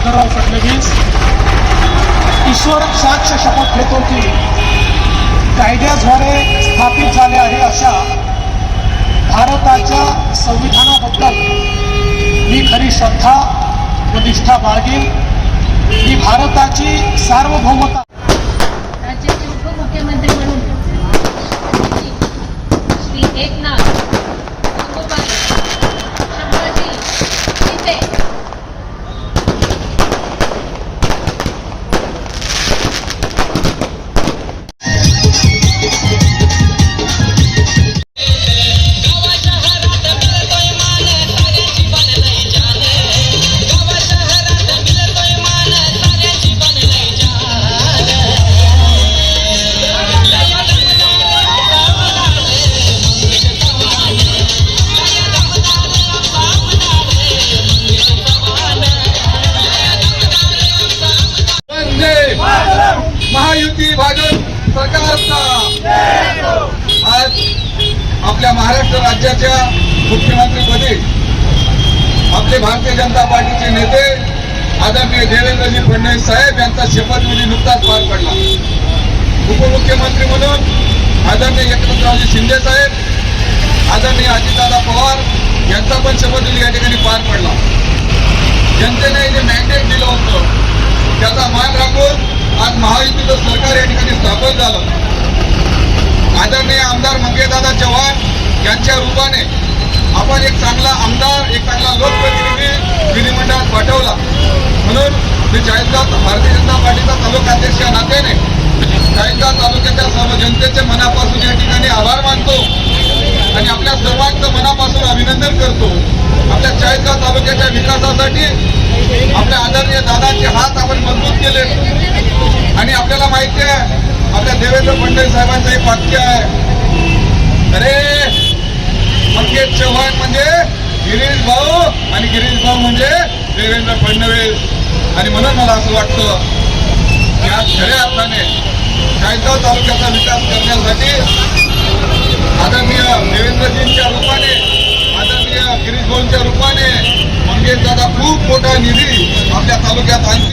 विद्याधरराव फडणवीस. ईश्वर साक्ष शपथ घेतो की कायद्याद्वारे स्थापित झाले आहे अशा भारताच्या संविधानाबद्दल. मी खरी श्रद्धा व निष्ठा बाळगेन. ही भारताची सार्वभौमता आज आपल्या महाराष्ट्र राज्याच्या मुख्यमंत्रीपदी आपले भारतीय जनता पार्टीचे नेते आदरणीय देवेंद्रजी फडणवीस साहेब यांचा शपथविधी नुकताच पार पडला. उपमुख्यमंत्री म्हणून आदरणीय एकनाथरावजी शिंदे साहेब आदरणीय अजितदादा पवार यांचा पण शपथविधी या ठिकाणी पार पडला. महायुतीचं सरकार या ठिकाणी स्थापन झालं. आदरणीय आमदार मंगेदादा चव्हाण यांच्या रूपाने आपण एक चांगला आमदार एक चांगला लोकप्रतिनिधी विधिमंडळात पाठवला. म्हणून मी चाळीसगाव भारतीय जनता पार्टीचा तालुकाध्यक्ष या नात्याने चाळीसगाव तालुक्याच्या सर्व जनतेचे मनापासून या ठिकाणी आभार मानतो आणि आपल्या सर्वांचं मनापासून अभिनंदन करतो. आपल्या चाळीसगाव तालुक्याच्या विकासासाठी आपल्या आदरणीय दादांचे हात आपण मजबूत केले. आणि आपल्या देवेंद्र फडणवीस साहेबांचं एक वाक्य आहे. अरे मंगेश चव्हाण म्हणजे गिरीश भाऊ आणि गिरीश भाऊ म्हणजे देवेंद्र फडणवीस. आणि म्हणून मला असं वाटतं की आज खऱ्या अर्थाने चाळीसगाव तालुक्याचा विकास करण्यासाठी आदरणीय देवेंद्रजींच्या रूपाने आदरणीय गिरीश भाऊंच्या रूपाने मंगेश दादा खूप मोठा निधी आपल्या तालुक्यात आणली